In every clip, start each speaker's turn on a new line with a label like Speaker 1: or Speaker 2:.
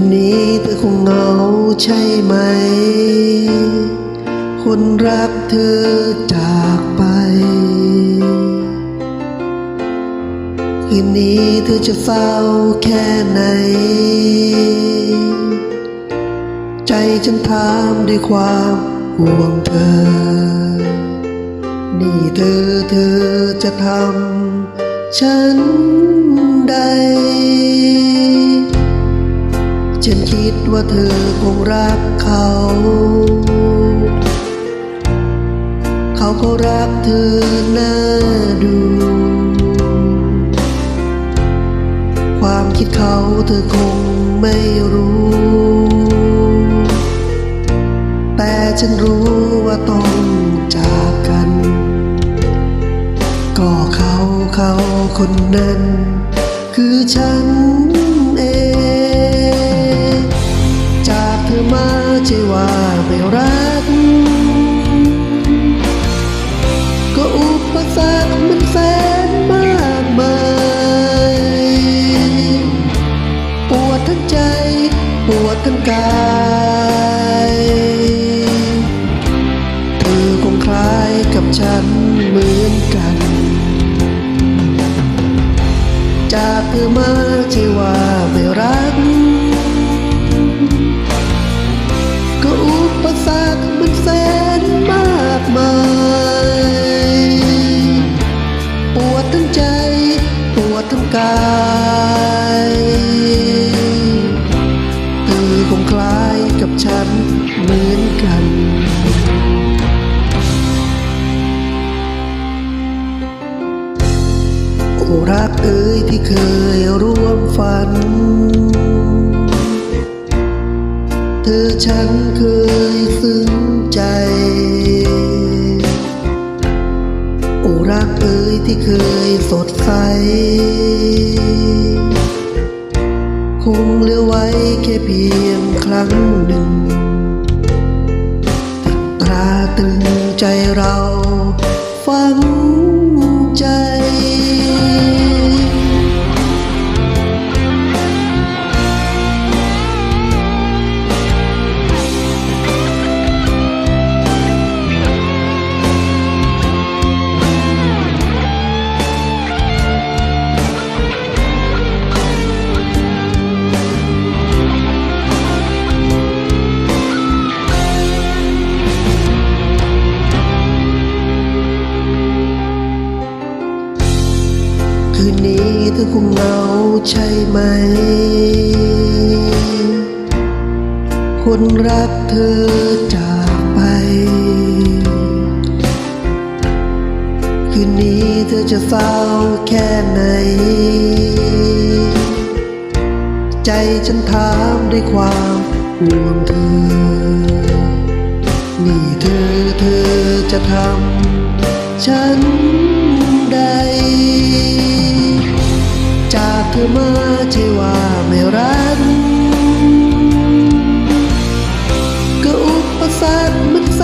Speaker 1: นนี้เธอคงเหงาใช่ไหม คนรักเธอจากไป คืนนี้เธอจะเศร้าแค่ไหน ใจฉันถามด้วยความห่วงเธอ นี่เธอเธอจะทำฉันใด ฉันคิดว่าเธอคงรักเขา เขาก็รักเธอน่าดู ความคิดเขาเธอคงไม่รู้ แต่ฉันรู้ว่าต้องจากกัน ก็เขาเขาคนนั้น คือฉัน อมาใช่ว่าไม่รัก ก็อุปสรรคมันแสนมากมายปวดทั้งใจ ปวดทั้งกายเธอคงคล้ายกับฉันเหมือนกัน จากเธอมาใช่ว่าไม่รัก ปสรรคมันแสนมากมาย ปวดทั้งใจ ปวดทั้งกายเธอคงคล้ายกับฉันเหมือนกันรักเอ๋ยที่เคยร่วมฝัน อฉันเคยซึ้งใจ โอ้รักเอ๋ยที่เคยสดใส คงเหลือไว้แค่เพียงครั้งหนึ่งตราตึงใจเรา ฝังใจ เธอคงเหงาใช่ไหม คนรักเธอจากไป คืนนี้เธอจะเศร้าแค่ไหน ใจฉันถามด้วยความห่วงเธอ นี่เธอเธอจะทำฉัน จากเธอมาใช่ว่าไม่รัก ก็อุปสรรคมันแส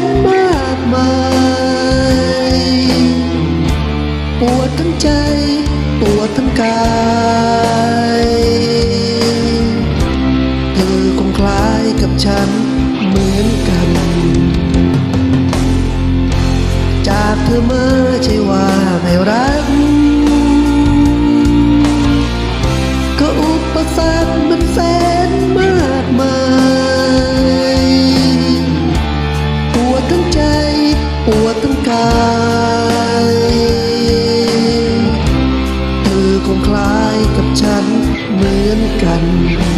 Speaker 1: นมากมาย ปวดทั้งใจ ปวดทั้งกายเธอคงคล้ายกับฉันเหมือนกัน จากเธอมาใช่ว่าไม่รัก เหมือนกัน